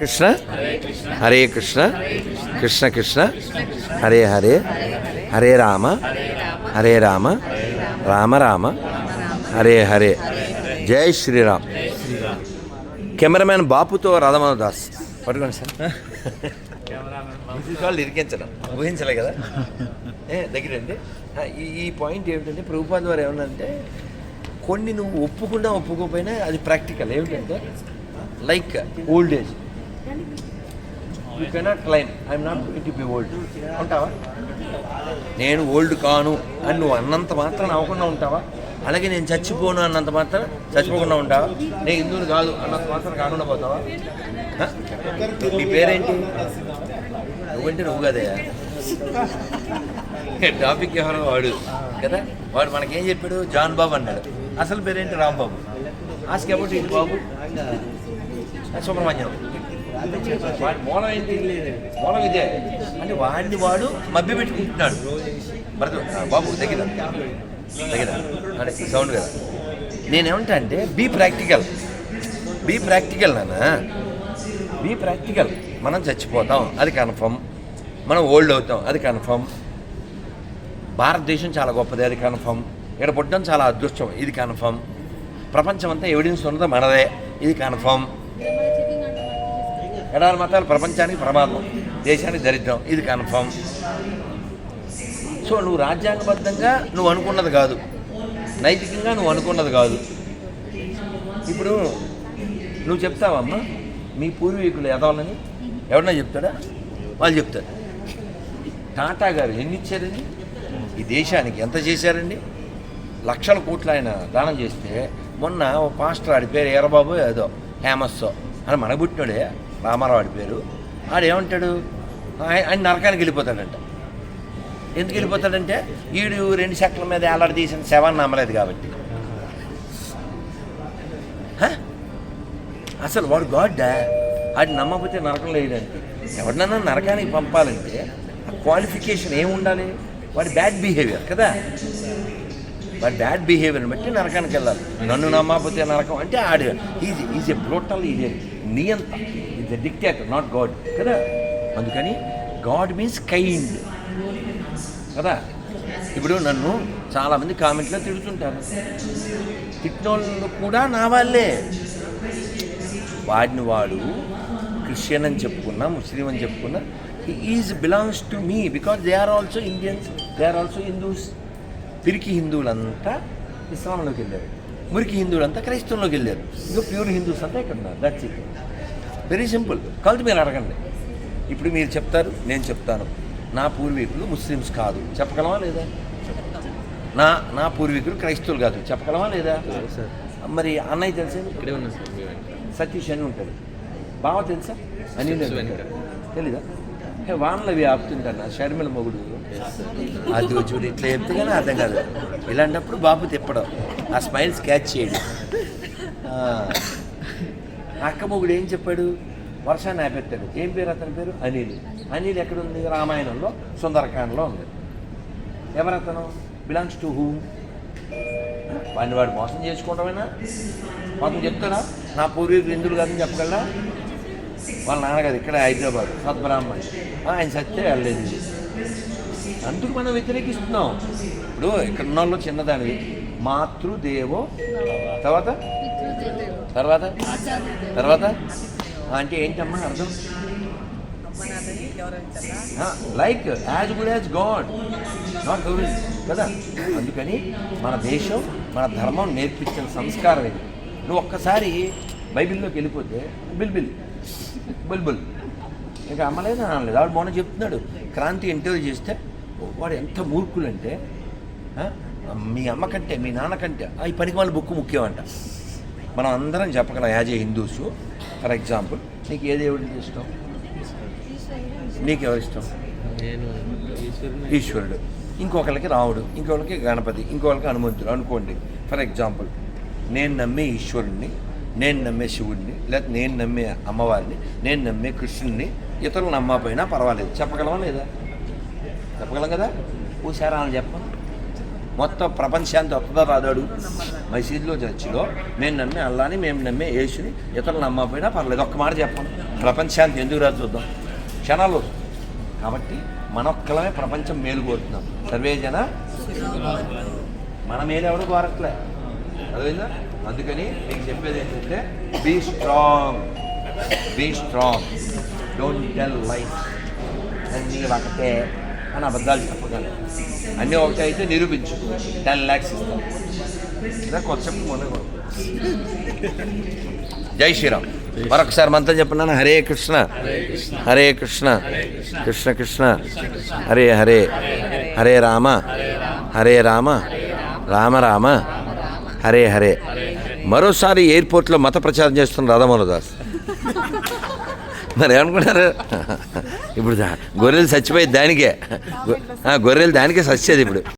కృష్ణ. హరే కృష్ణ. కృష్ణ కృష్ణ. హరే హరే. హరే రామ. హరే రామ. రామ రామ. హరే హరే. జై శ్రీరామ్. కెమెరామ్యాన్ బాపుతో రాధమాధవ దాస్ పట్టుకోండి సార్. వాళ్ళు ఇరికించడం. ఊహించలే కదా. ఏ దగ్గరండి ఈ ఈ పాయింట్ ఏమిటంటే ప్రభుపాద వారు ఏమన్నంటే కొన్ని నువ్వు ఒప్పుకున్నా ఒప్పుకోకపోయినా అది ప్రాక్టికల్ ఏమిటంటే like old age you cannot claim I'm not going to be old ఉంటావా? నేను ఓల్డ్ కాను. అని నువ్వు అన్నంత మాత్రం అవ్వకుండా ఉంటావా? అలాగే నేను చచ్చిపోను అన్నంత మాత్రం చచ్చిపోకుండా ఉంటావా? నేను హిందువుని కాదు. అన్నంత మాత్రం కాకుండా పోతావా? నీ పేరేంటి? నువ్వంటే నువ్వు కదయ్యా. టాపిక్ ఎవరో వాడు. కదా? వాడు మనకేం చెప్పాడు? జాన్ బాబు అన్నాడు. అసలు పేరేంటి? Rambabu. Ask about Babu. Subrahmanyam. మోన విజయ్. ఇదే అంటే వాడిని వాడు మభ్య పెట్టుకుంటున్నాడు. భరత బాబు దగ్గర. దగ్గర. అంటే సౌండ్ కదా. నేనేమంటా అంటే బీ ప్రాక్టికల్ బీ ప్రాక్టికల్ నానా బీ ప్రాక్టికల్ మనం చచ్చిపోతాం అది కన్ఫర్మ్ మనం ఓల్డ్ అవుతాం అది కన్ఫర్మ్ భారతదేశం చాలా గొప్పది అది కన్ఫర్మ్ ఇక్కడ పుట్టడం చాలా అదృష్టం ఇది కన్ఫర్మ్ ప్రపంచం అంతా ఎవిడెన్స్ ఉన్నదో మనదే ఇది కన్ఫర్మ్ ఎడారి మతాలు ప్రపంచానికి ప్రమాదం దేశానికి దరిద్రం. ఇది కన్ఫర్మ్. సో నువ్వు రాజ్యాంగబద్ధంగా నువ్వు అనుకున్నది కాదు. నైతికంగా నువ్వు అనుకున్నది కాదు. ఇప్పుడు నువ్వు చెప్తావమ్మా మీ పూర్వీకులు ఎదవాలని ఎవరన్నా చెప్తాడా? వాళ్ళు చెప్తారు. టాటా గారు ఎన్ని ఇచ్చారండి ఈ దేశానికి ఎంత చేశారండి? లక్షల కోట్లు ఆయన దానం చేస్తే మొన్న ఓ పాస్టర్ ఆడి పేరు ఎర్రబాబు ఏదో ఫేమస్ అని మనబుట్టినోడే. రామారావు పేరు. ఆడు ఏమంటాడు ఆయన ఆయన నరకానికి వెళ్ళిపోతాడంట. ఎందుకు వెళ్ళిపోతాడంటే వీడు రెండు చెట్ల మీద ఏలాడి తీసిన శవాన్ని నమ్మలేదు కాబట్టి. అసలు వాడు గాడ్డా? అది నమ్మకపోతే నరకం లేదంటే. ఎవరినన్నా నరకానికి పంపాలంటే ఆ క్వాలిఫికేషన్ ఏమి ఉండాలి వాడి బ్యాడ్ బిహేవియర్ కదా. వాడి బ్యాడ్ బిహేవియర్ని బట్టి నరకానికి వెళ్ళాలి. నన్ను నమ్మకపోతే నరకం అంటే ఆడు is is a brutal is a నియంత is a dictator not god కదా? అందుకని గాడ్ మీన్స్ కైండ్ కదా? ఇప్పుడు నన్ను చాలామంది కామెంట్లో తిడుతుంటారు. తిట్టినోళ్ళు కూడా నా వాళ్ళే. వాడిని వాడు క్రిస్టియన్ అని చెప్పుకున్నా ముస్లిం అని చెప్పుకున్నా is belongs to me because they are also Indians they are also Hindus పిరికి హిందువులంతా ఇస్లాంలోకి వెళ్ళారు. మురికి హిందువులంతా క్రైస్తవంలోకి వెళ్ళారు. ఇంకా ప్యూర్ హిందూస్ అంతా ఇక్కడ ఉన్నారు. That's it very simple. కలిసి మీరు అడగండి. ఇప్పుడు మీరు చెప్తారు నేను చెప్తాను. నా పూర్వీకులు ముస్లిమ్స్ కాదు. చెప్పగలమా లేదా? నా నా పూర్వీకులు క్రైస్తవులు కాదు. చెప్పగలమా లేదా? మరి అన్నయ్య తెలిసే? ఇక్కడే ఉన్నా సతీష్ అని ఉంటుంది. బావ తెలుసా? అని. తెలీదా? హే వానలు అవి ఆపుతుంటాను నా షర్మిల మొగుడు. అది చూడు ఇట్లా చెప్తే కానీ అర్థం కాదు. ఇలాంటప్పుడు బాబు తిప్పడం. ఆ స్మైల్స్ క్యాచ్ చేయడం. అక్కమొగుడు ఏం చెప్పాడు? వర్షాన్ని ఆపెత్తాడు ఏం పేరు అతని పేరు? అనిల్. అనిల్ ఎక్కడుంది? రామాయణంలో సుందరకాండలో ఉంది. ఎవరతను? బిలాంగ్స్ టు హూమ్ వాడిని వాడు మోసం చేసుకోవడమేనా మొత్తం చెప్తారా నా పూర్వీకులు హిందువులు కాదని చెప్పగలరా వాళ్ళ నాన్నగారు ఇక్కడ హైదరాబాద్ సద్బ్రాహ్మణ్. ఆయన సత్య వెళ్ళలేదు అందుకు మనం వ్యతిరేకిస్తున్నాం. ఇప్పుడు ఇక్కడ ఉన్న వాళ్ళు చిన్నదానివి. మాతృదేవో. తర్వాత? తర్వాత? తర్వాత? అంటే ఏంటమ్మా అర్థం? Like as good as god not Gaurav కదా? అందుకని మన దేశం మన ధర్మం నేర్పించిన సంస్కారం ఇది. నువ్వు ఒక్కసారి బైబిల్లోకి వెళ్ళిపోతే బిల్బిల్ బుల్బుల్ ఇంకా అమ్మలేదు అనలేదు వాడు మొన్న చెప్తున్నాడు క్రాంతి ఇంటర్వ్యూ చేస్తే వాడు ఎంత మూర్ఖులంటే మీ అమ్మ కంటే మీ నాన్న కంటే ఈ పనికి వాళ్ళ బుక్ ముఖ్యం అంట మనం అందరం చెప్పగలం as a Hindus. For example నీకు ఏ దేవుడికి ఇష్టం నీకు ఎవరు ఇష్టం? నేను ఈశ్వరుడు. ఇంకొకరికి రాముడు ఇంకొకరికి గణపతి ఇంకొకరికి హనుమంతుడు అనుకోండి. ఫర్ ఎగ్జాంపుల్ నేను నమ్మే ఈశ్వరుణ్ణి నేను నమ్మే శివుడిని లేదా నేను నమ్మే అమ్మవారిని నేను నమ్మే కృష్ణుడిని ఇతరులు నమ్మకపోయినా పర్వాలేదు. చెప్పగలమా లేదా? చెప్పగలం కదా? ఊసారా అని చెప్పను మొత్తం ప్రపంచాంతి వస్తుందో రాదాడు మసీదులో చర్చిలో మేము నమ్మే అల్లాని మేము నమ్మే యేసుని ఇతరులు నమ్మకపోయినా పర్లేదు ఒక్క మాట చెప్పండి ప్రపంచానికి ఎందుకు రాదు చూద్దాం. క్షణాలు. కాబట్టి మనొక్కలమే ప్రపంచం మేలు కోరుతున్నాం సర్వే జన మన మేలు కోరట్లే. అదేవిధంగా అందుకని మీకు చెప్పేది ఏంటంటే be strong be strong don't tell life అన్నీ ఒకటే. అని అబద్ధాలు చెప్పగలను అన్నీ ఒకటే అయితే నిరూపించు. టెన్ ల్యాక్స్ ఇస్తాం ఇలా మొన్న. జై శ్రీరామ్. మరొకసారి మంత్రం చెప్పినాను హరే కృష్ణ హరే కృష్ణ కృష్ణ కృష్ణ హరే హరే హరే రామ హరే రామ రామ రామ హరే హరే. మరోసారి ఎయిర్పోర్ట్లో మత ప్రచారం చేస్తున్న రాధామోహనదాస్. మరి ఏమనుకుంటారు? ఇప్పుడు గొర్రెలు చచ్చిపోయేది దానికే. గొర్రెలు దానికే చచ్చేది ఇప్పుడు.